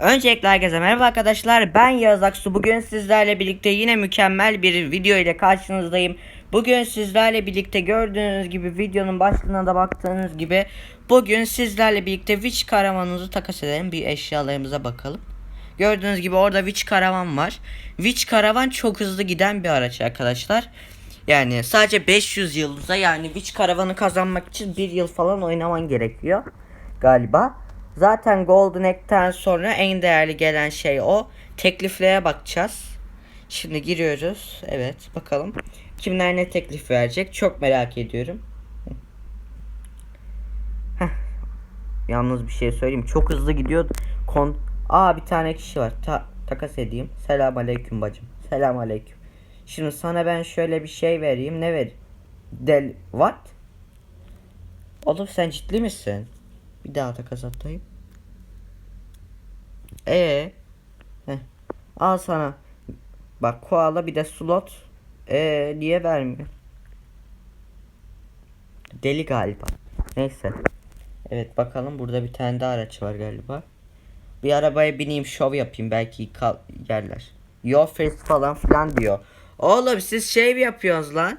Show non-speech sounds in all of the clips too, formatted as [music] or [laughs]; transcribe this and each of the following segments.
Öncelikle herkese merhaba arkadaşlar. Ben Yağız Aksu. Bugün sizlerle birlikte yine mükemmel bir video ile karşınızdayım. Bugün sizlerle birlikte gördüğünüz gibi videonun başlığına da baktığınız gibi bugün sizlerle birlikte Witch karavanımızı takas edelim. Bir eşyalarımıza bakalım. Gördüğünüz gibi orada Witch karavan var. Witch karavan çok hızlı giden bir araç arkadaşlar. Yani sadece 500 yılda yani Witch karavanı kazanmak için bir yıl falan oynaman gerekiyor galiba. Zaten Golden Egg'ten sonra en değerli gelen şey o. Tekliflere bakacağız. Şimdi giriyoruz. Evet bakalım. Kimler ne teklif verecek çok merak ediyorum. Heh. Yalnız bir şey söyleyeyim. Çok hızlı gidiyor. Kon Aa bir tane kişi var. Ta takas edeyim. Selam aleyküm bacım. Selam aleyküm. Şimdi sana ben şöyle bir şey vereyim. Ne ver? Del what? Oğlum sen ciddi misin? Bir daha takas atayım. Ee, Heh. al sana. Bak koala bir de slot. Ee, niye vermiyor? Deli galiba. Neyse. Evet bakalım burada bir tane daha araç var galiba. Bir arabaya bineyim şov yapayım belki kal yerler. Yo face falan filan diyor. Oğlum siz şey mi yapıyorsunuz lan?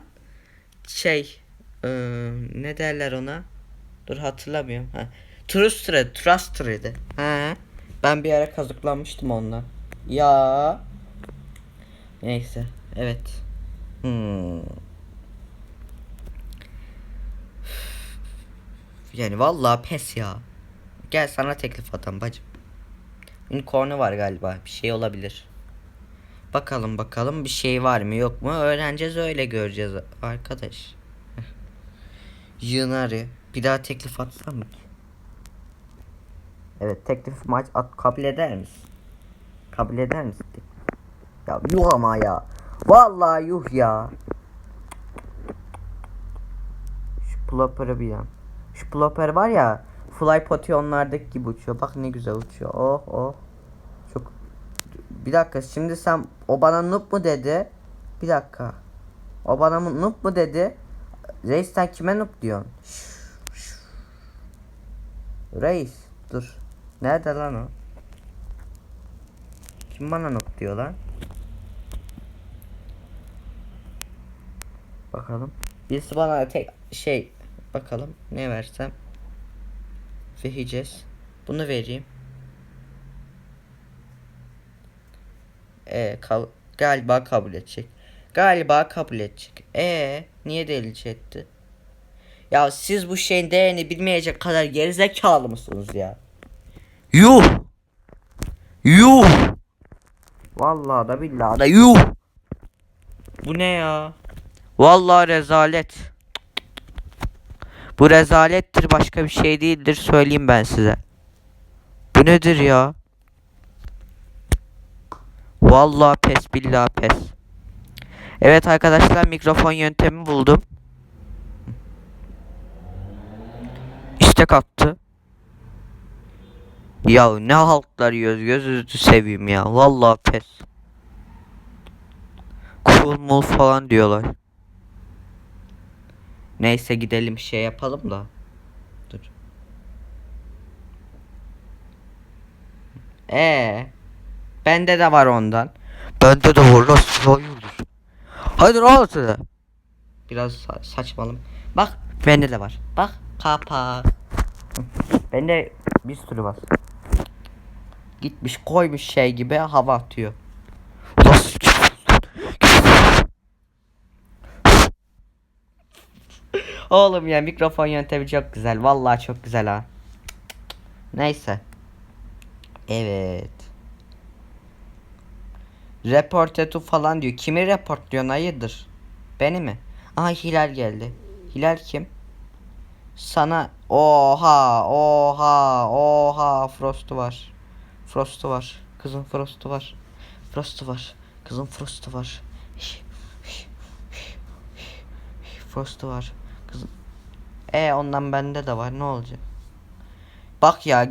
Şey eee, ne derler ona? Dur hatırlamıyorum. Ha. Trusted, Trusted'ı. He. Ben bir ara kazıklanmıştım onunla. Ya. Neyse. Evet. Hmm. Yani vallahi pes ya. Gel sana teklif atan bacım. Unicorn'u var galiba. Bir şey olabilir. Bakalım bakalım bir şey var mı yok mu öğreneceğiz öyle göreceğiz arkadaş. Yığınarı. Bir daha teklif atsam mı? Evet teklif maç at kabul eder misin? Kabul eder misin? Ya yuh ama ya. Vallahi yuh ya. Şu plopper'ı bir yan. Şu plopper var ya fly potionlardaki gibi uçuyor. Bak ne güzel uçuyor. Oh oh. Çok. Bir dakika şimdi sen o bana noob mu dedi? Bir dakika. O bana mı- noob mu dedi? Reis sen kime noob diyorsun? Reis dur. Nerede lan o? Kim bana noob diyor lan? Bakalım. Birisi bana tek şey bakalım ne versem. Vereceğiz. Bunu vereyim. E kal galiba kabul edecek. Galiba kabul edecek. E niye delici etti? Ya siz bu şeyin değerini bilmeyecek kadar gerizekalı mısınız ya? Yuh! Yuh! Vallahi da billahi da yuh! Bu ne ya? Vallahi rezalet. Bu rezalettir başka bir şey değildir söyleyeyim ben size. Bu nedir ya? Vallahi pes billahi pes. Evet arkadaşlar mikrofon yöntemi buldum. İstek attı. Ya ne halklar yiyoruz gözünüzü seveyim ya. Vallahi pes. Cool mul falan diyorlar. Neyse gidelim şey yapalım da. Dur. Ee, bende de var ondan. Bende de var nasıl hayırdır? Rahat ede. Biraz sa- saçmalım. Bak bende de var. Bak kapak. Bende bir sürü var. Gitmiş koymuş şey gibi hava atıyor. Oğlum ya mikrofon yöntemi çok güzel. Vallahi çok güzel ha. Neyse. Evet. Report etu falan diyor. Kimi reportluyorsun hayırdır? Beni mi? Aha Hilal geldi. Hilal kim? Sana oha oha oha Frost'u var. Frost'u var. Kızın Frost'u var. Frost'u var. Kızın Frost'u var. Frost'u var. Kızın. E ondan bende de var. Ne olacak? Bak ya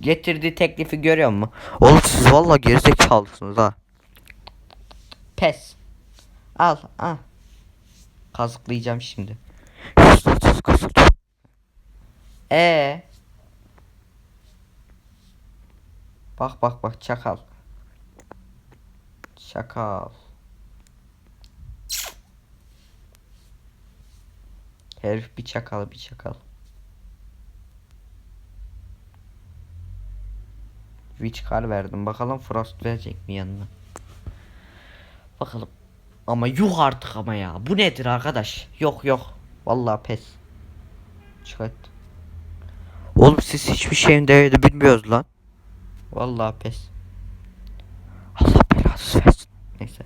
getirdiği teklifi görüyor musun? Oğlum siz valla gerizekalısınız ha. Pes. Al al. Kazıklayacağım şimdi. E Bak bak bak çakal. Çakal. Herif bir çakal bir çakal. Witchcar verdim. Bakalım Frost verecek mi yanına? Bakalım. Ama yuh artık ama ya. Bu nedir arkadaş? Yok yok. Vallahi pes. Çıkart. Oğlum siz hiçbir şeyin değerini bilmiyoruz lan. Vallahi pes. Allah belasını versin. Neyse.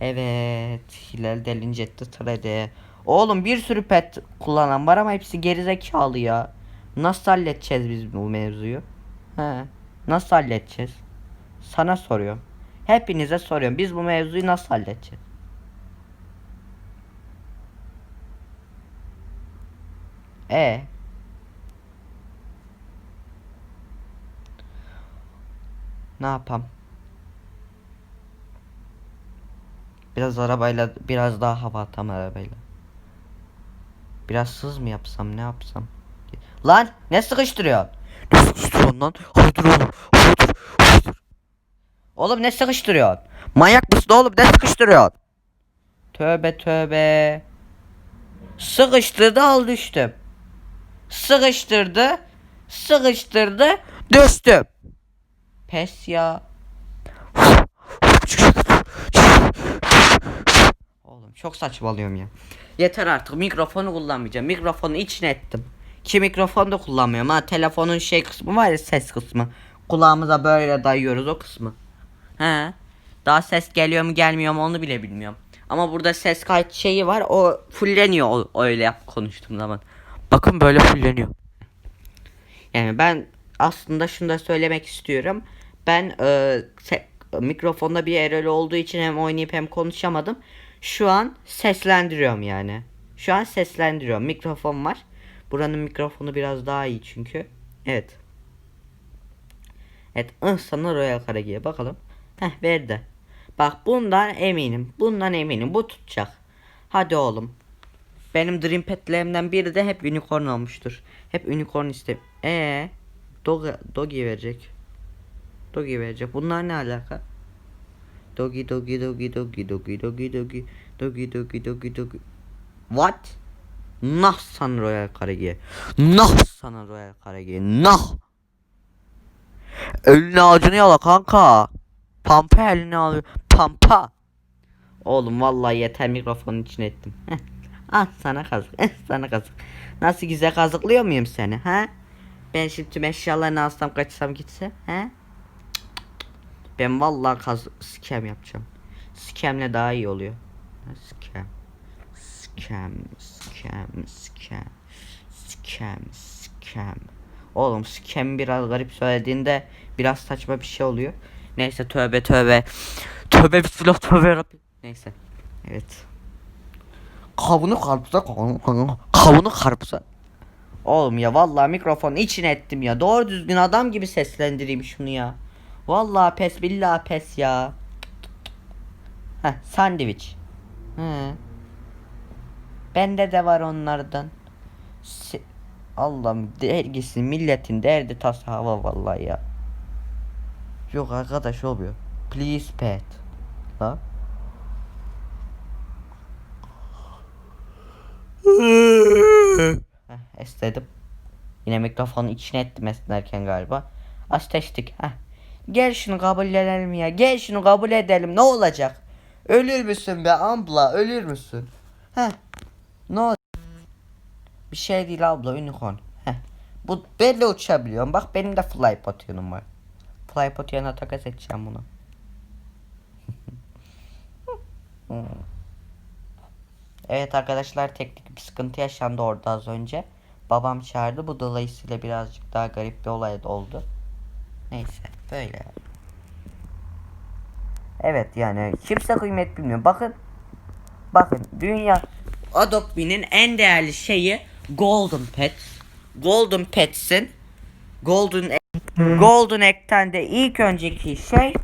Evet. Hilal delincetti trade. Oğlum bir sürü pet kullanan var ama hepsi gerizekalı ya. Nasıl halledeceğiz biz bu mevzuyu? He. Nasıl halledeceğiz? Sana soruyorum. Hepinize soruyorum. Biz bu mevzuyu nasıl halledeceğiz? E Ne yapam? Biraz arabayla biraz daha hava atam arabayla. Biraz sız mı yapsam ne yapsam? Lan ne sıkıştırıyorsun? Ne sıkıştırıyorsun lan? Haydır oğlum. Haydır. Haydır. Oğlum ne sıkıştırıyorsun? Manyak mısın oğlum ne sıkıştırıyorsun? Tövbe tövbe. Sıkıştırdı al düştüm. Sıkıştırdı. Sıkıştırdı. Düştüm. Pes ya. Oğlum çok saçmalıyorum ya. Yeter artık mikrofonu kullanmayacağım. Mikrofonu içine ettim. Ki mikrofon da kullanmıyorum ha. Telefonun şey kısmı var ya ses kısmı. Kulağımıza böyle dayıyoruz o kısmı. He. Daha ses geliyor mu gelmiyor mu onu bile bilmiyorum. Ama burada ses kayıt şeyi var o fulleniyor o, öyle yap konuştuğum zaman. Bakın böyle fulleniyor. Yani ben aslında şunu da söylemek istiyorum. Ben e, se- mikrofonda bir error olduğu için hem oynayıp hem konuşamadım. Şu an seslendiriyorum yani. Şu an seslendiriyorum. Mikrofon var. Buranın mikrofonu biraz daha iyi çünkü. Evet. Evet. sana Royal Karagi'ye bakalım. Heh verdi. Bak bundan eminim. Bundan eminim. Bu tutacak. Hadi oğlum. Benim Dream Pet'lerimden biri de hep unicorn olmuştur. Hep unicorn istem. Ee, Dogi, Dogi verecek. Dogi verecek. Bunlar ne alaka? Dogi dogi dogi dogi dogi dogi dogi dogi dogi dogi dogi What? Nah sana Royal Karagi. Nah sana Royal Karagi. Nah. Elini ağacını yala kanka. Pampa elini alıyor. Pampa. Oğlum vallahi yeter mikrofonun içine ettim. [laughs] Al sana kazık. [laughs] Sana kazık. Nasıl güzel kazıklıyor muyum seni ha? Ben şimdi tüm eşyalarını alsam kaçsam gitse he? Ben vallahi kaz scam yapacağım. Scam'le daha iyi oluyor. Scam. Scam, scam, scam. Scam, scam. Oğlum scam biraz garip söylediğinde biraz saçma bir şey oluyor. Neyse tövbe tövbe. Tövbe bismillah tövbe yarabbim. Neyse. Evet. Kavunu karpuza kavunu, karpuza. Oğlum ya vallahi mikrofonu içine ettim ya. Doğru düzgün adam gibi seslendireyim şunu ya. Vallahi pes billahi pes ya. Heh sandviç. Hı. Bende de var onlardan. Se- Allah'ım dergisi milletin derdi tası hava vallahi ya. Yok arkadaş olmuyor. Please pet. La. [laughs] Heh, esnedim. Yine mikrofonu içine ettim esnerken galiba. Ateştik. Heh. Gel şunu kabul edelim ya. Gel şunu kabul edelim. Ne olacak? Ölür müsün be abla? Ölür müsün? Heh. Ne olacak? Bir şey değil abla unicorn. Heh. Bu belli uçabiliyorum. Bak benim de fly potion'um var. Fly potion'a takas edeceğim bunu. [laughs] Hmm. Evet arkadaşlar teknik bir sıkıntı yaşandı orada az önce. Babam çağırdı. Bu dolayısıyla birazcık daha garip bir olay oldu. Neyse böyle. Evet yani kimse kıymet bilmiyor. Bakın. Bakın dünya Adobe'nin en değerli şeyi Golden Pets. Golden Pets'in Golden Golden Egg'ten de ilk önceki şey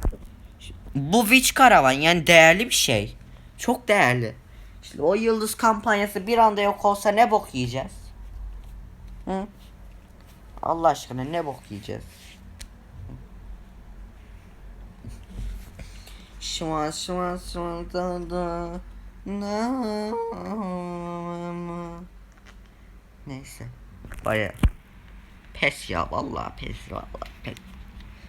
bu Witch Karavan yani değerli bir şey. Çok değerli. İşte o yıldız kampanyası bir anda yok olsa ne bok yiyeceğiz? Hı? Allah aşkına ne bok yiyeceğiz? Şıma şıma şıma da da Neyse. Baya pes ya vallahi pes vallahi pes.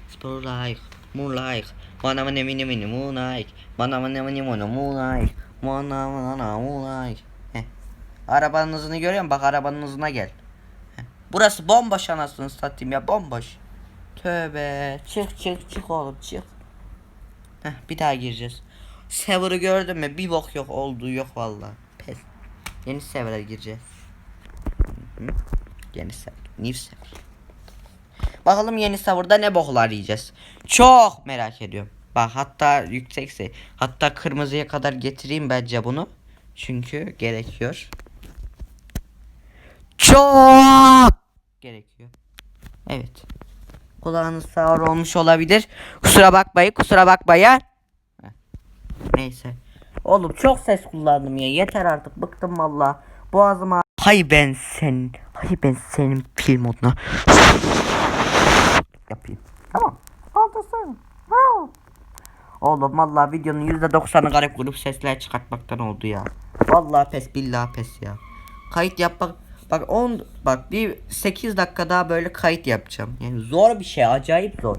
Spor like, moon like, mana mana mini mini moon like, mana mana mini mini moon like, mana mana moon like. Heh. Arabanın hızını görüyor musun? Bak arabanın hızına gel. Burası bomboş anasını satayım ya bomboş. Tövbe. Çık çık çık oğlum çık. Heh, bir daha gireceğiz. Server'ı gördün mü? Bir bok yok olduğu yok vallahi. Pes. Yeni server'a gireceğiz. Yeni server. New server. Bakalım yeni serverda ne boklar yiyeceğiz. Çok merak ediyorum. Bak hatta yüksekse hatta kırmızıya kadar getireyim bence bunu. Çünkü gerekiyor. Çok gerekiyor. Evet. Kulağınız sağır olmuş olabilir. Kusura bakmayın, kusura bakmayın. Neyse. Oğlum çok ses kullandım ya. Yeter artık. Bıktım valla. Boğazıma. Hay ben sen. Hay ben senin pil moduna. Yapayım. Tamam. Oldu sen. Oğlum valla videonun %90'ı garip grup sesler çıkartmaktan oldu ya. Vallahi pes billahi pes ya. Kayıt yapmak bak 10 bak bir 8 dakika daha böyle kayıt yapacağım. Yani zor bir şey acayip zor.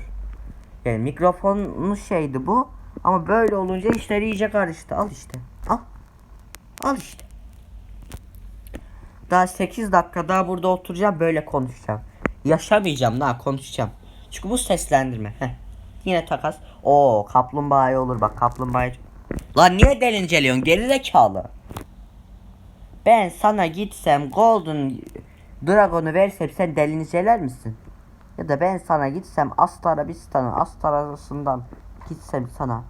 Yani mikrofonun şeydi bu ama böyle olunca işler iyice karıştı. Al işte. Al. Al işte. Daha 8 dakika daha burada oturacağım böyle konuşacağım. Yaşamayacağım daha konuşacağım. Çünkü bu seslendirme. Heh. Yine takas. Oo kaplumbağa olur bak kaplumbağa. Lan niye delinceliyorsun gerizekalı? Ben sana gitsem Golden Dragon'u versem sen delinceler misin? Ya da ben sana gitsem Astar Arabistan'ın Astar arasından gitsem sana.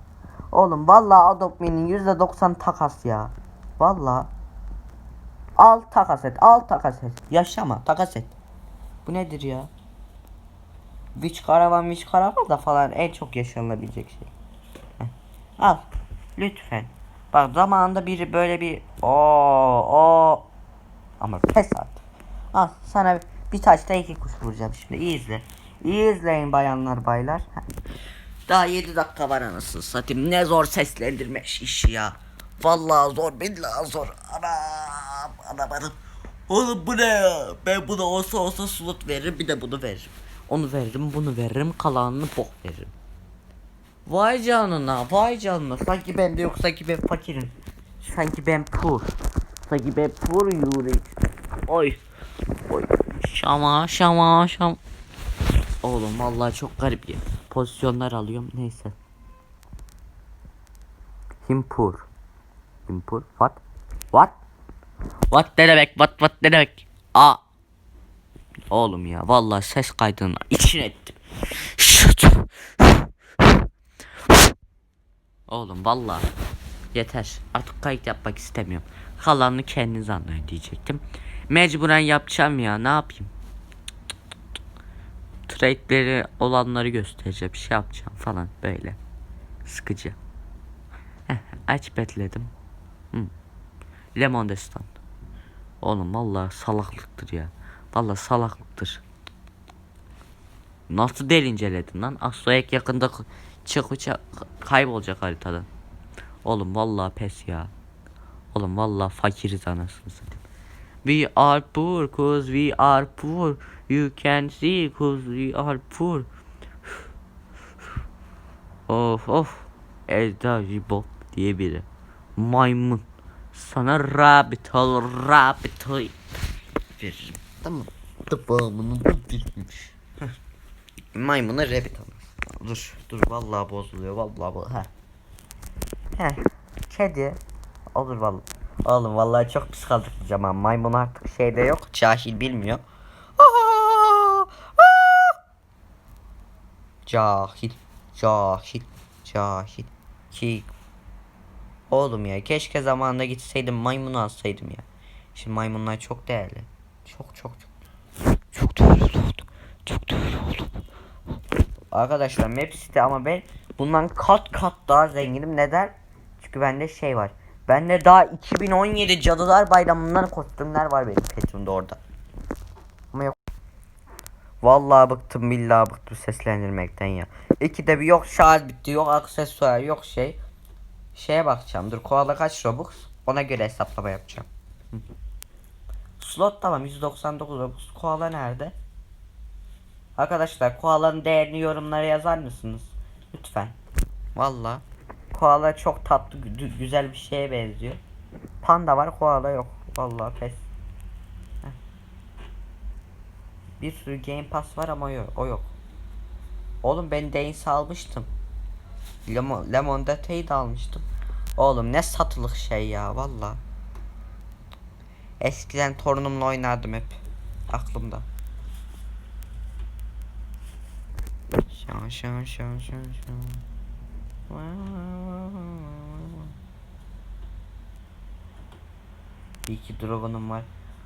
Oğlum vallahi Adopt Me'nin %90 takas ya. Vallahi. Al takas et. Al takas et. Yaşama takas et. Bu nedir ya? Witch karavan witch karavan da falan en çok yaşanılabilecek şey. Heh. Al. Lütfen. Bak zamanında biri böyle bir o o ama pes artık. Al sana bir taşta iki kuş vuracağım şimdi. İyi izle. İyi izleyin bayanlar baylar. Daha 7 dakika var anasını satayım. Ne zor seslendirme işi ya. Vallahi zor billahi zor. Anam anam anam. Oğlum bu ne ya? Ben buna olsa olsa slot veririm bir de bunu veririm. Onu veririm bunu veririm kalanını bok veririm. Vay canına vay canına sanki ben de yok sanki ben fakirim. Sanki ben pur. Sanki ben pur yuri. Oy. Oy. Şama şama şam. Oğlum vallahi çok garip. Pozisyonlar alıyorum neyse. Himpur. Himpur. What? What? What ne demek? What what ne demek? Aa. Oğlum ya vallahi ses kaydını için ettim. Şut. Oğlum vallahi yeter. Artık kayıt yapmak istemiyorum. Kalanını kendiniz anlayın diyecektim. Mecburen yapacağım ya ne yapayım. Trade'leri olanları göstereceğim. Bir şey yapacağım falan böyle. Sıkıcı. Aç betledim. Hı. Lemon destan. Oğlum vallahi salaklıktır ya. Vallahi salaklıktır. Nasıl derinceledin lan? Astroyak yakında k- çıkacak kaybolacak haritadan. Oğlum vallahi pes ya. Oğlum vallahi fakiriz anasını satayım. We are poor cause we are poor. You can see cause we are poor. of of. Ejda Jibo diye biri. Maymun. Sana rabbit ol rabbit ol. Veririm. Tamam. Devamını da. Maymuna rabbit al. Dur dur vallahi bozuluyor vallahi bu. Ha. Heh. Kedi. Olur vallahi. Oğlum vallahi çok psikolojik ama maymun artık şeyde yok. Cahil bilmiyor. Aa! Cahil. Cahil. Cahil. Ki Oğlum ya keşke zamanında gitseydim maymunu alsaydım ya. Şimdi maymunlar çok değerli. Çok çok çok. Çok değerli oldu. Çok değerli oldu. Arkadaşlar map site ama ben bundan kat kat daha zenginim. Neden? Çünkü bende şey var. Bende daha 2017 Cadılar Bayramı'ndan kostümler var benim petimde orada. Ama yok. Vallahi bıktım billahi bıktım seslendirmekten ya. İkide bir yok şarj bitti yok aksesuar yok şey. Şeye bakacağım. Dur koala kaç Robux? Ona göre hesaplama yapacağım. Slot tamam 199 Robux. Koala nerede? Arkadaşlar koalanın değerini yorumlara yazar mısınız? Lütfen. Valla. Koala çok tatlı gü- güzel bir şeye benziyor. Panda var koala yok. Valla pes. Heh. Bir sürü Game Pass var ama yok. O yok. Oğlum ben Dance almıştım. Lemon, Lemon Data'yı da almıştım. Oğlum ne satılık şey ya valla. Eskiden torunumla oynardım hep. Aklımda. Şan şan şan şan şan. Bir iki dragonum var.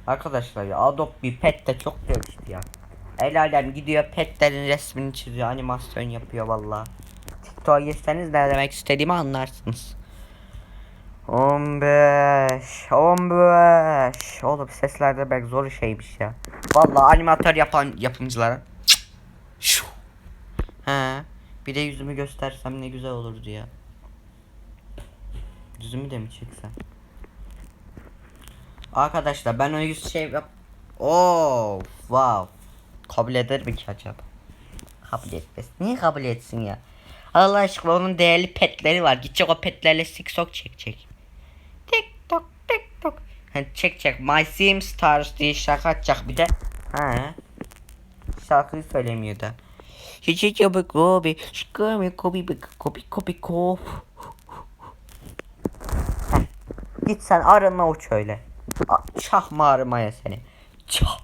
Arkadaşlar ya Adobe bir pet de çok gelişti ya. El alem gidiyor petlerin resmini çiziyor animasyon yapıyor valla. TikTok'a girseniz ne demek istediğimi anlarsınız. 15 15 Oğlum seslerde belki zor şeymiş ya. Valla animatör yapan yapımcılara. He. Bir de yüzümü göstersem ne güzel olurdu ya. Yüzümü de mi çeksem? Arkadaşlar ben o yüz şey yap. Oo, wow. Kabul eder mi ki acaba? Kabul etmez. Niye kabul etsin ya? Allah aşkına onun değerli petleri var. Gidecek o petlerle siksok çekecek. Tik tok tik tok. Hani çekecek. My Sim Stars diye şarkı atacak bir de. Ha. Şarkıyı söylemiyor da. Yapı kobi, şikami kobi kobi kobi kob. Git sen arınma uç öyle. A- Çah mağarmaya seni. Çah.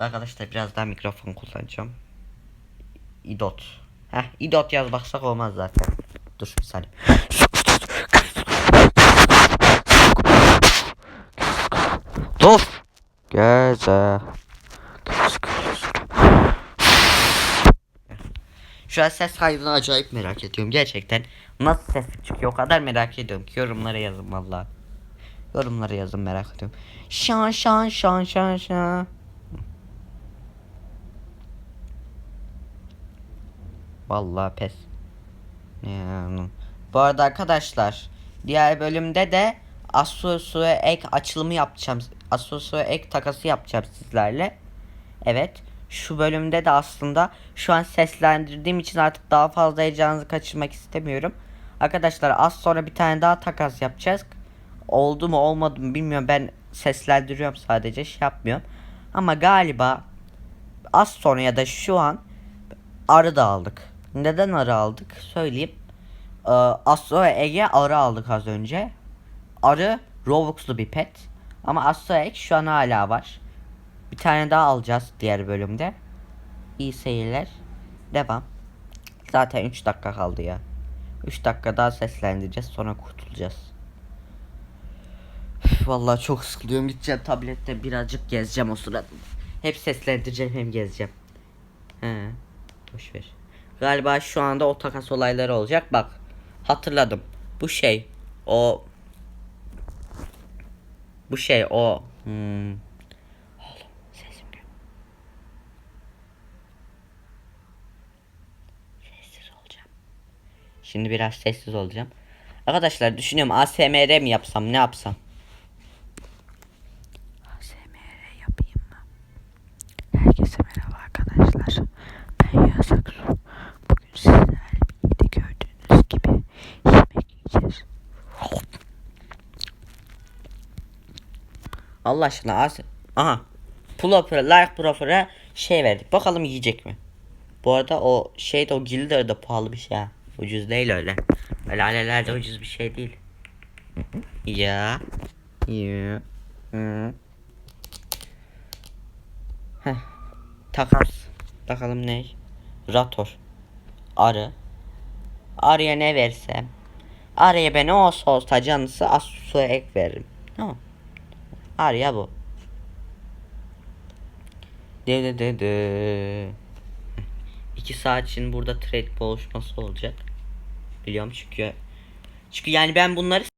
Arkadaşlar biraz daha mikrofon kullanacağım. İdot. Heh, idot yaz baksak olmaz zaten. Dur bir saniye. Dur. Geze. Şu an ses kaydını acayip merak ediyorum gerçekten. Nasıl ses çıkıyor o kadar merak ediyorum ki yorumlara yazın valla. Yorumlara yazın merak ediyorum. Şan şan şan şan şan. Vallahi pes. Yani. Bu arada arkadaşlar diğer bölümde de Asus'a ek açılımı yapacağım. Asus'a ek takası yapacağım sizlerle. Evet. Şu bölümde de aslında şu an seslendirdiğim için artık daha fazla heyecanınızı kaçırmak istemiyorum. Arkadaşlar az sonra bir tane daha takas yapacağız. Oldu mu olmadı mı bilmiyorum. Ben seslendiriyorum sadece şey yapmıyorum. Ama galiba az sonra ya da şu an arı da aldık. Neden arı aldık? Söyleyeyim. Ee, Astro Ege arı aldık az önce. Arı Robux'lu bir pet. Ama Astro Ege şu an hala var. Bir tane daha alacağız diğer bölümde. İyi seyirler. Devam. Zaten 3 dakika kaldı ya. 3 dakika daha seslendireceğiz sonra kurtulacağız. Vallahi çok sıkılıyorum. Gideceğim tablette birazcık gezeceğim o sırada. Hep seslendireceğim hem gezeceğim. He. Boş ver. Galiba şu anda o takas olayları olacak. Bak. Hatırladım. Bu şey. O. Bu şey o. Hmm. Oğlum sesim gel. Sessiz olacağım. Şimdi biraz sessiz olacağım. Arkadaşlar düşünüyorum ASMR mi yapsam ne yapsam? ASMR yapayım mı? Herkese merhaba arkadaşlar. Ben Yasak Su. Bugün sizlerle birlikte gördüğünüz gibi yemek yiyeceğiz. Allah aşkına as Aha. Plopper'a like profile şey verdik. Bakalım yiyecek mi? Bu arada o şey de o Gilder de pahalı bir şey ha. Ucuz değil öyle. Öyle aleler de ucuz bir şey değil. Ya. Ya. Hı. Heh. Takas. Bakalım ne? Rator. Arı. Arıya ne versem? Arıya ben olsa olsa canlısı az suya ek veririm. Tamam. Arya bu. De de de de. 2 saat için burada trade buluşması olacak. Biliyorum çünkü çünkü yani ben bunları